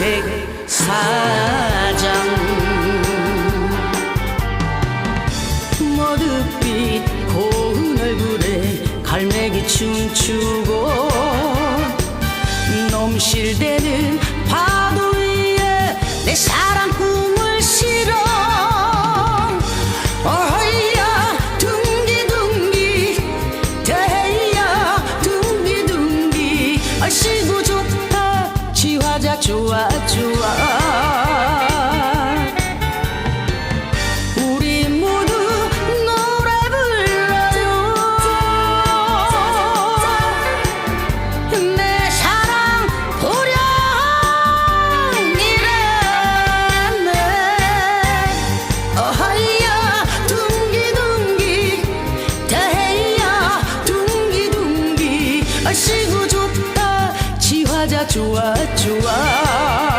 백사장. 머드빛 고운 얼굴에 갈매기 춤추고 넘실대는 파도 위에 내 사랑 꿈을 실어. 어허야 둥기둥기 대야 둥기둥기. 얼씨구 좋다 지화자 좋아 좋아 좋아 좋아.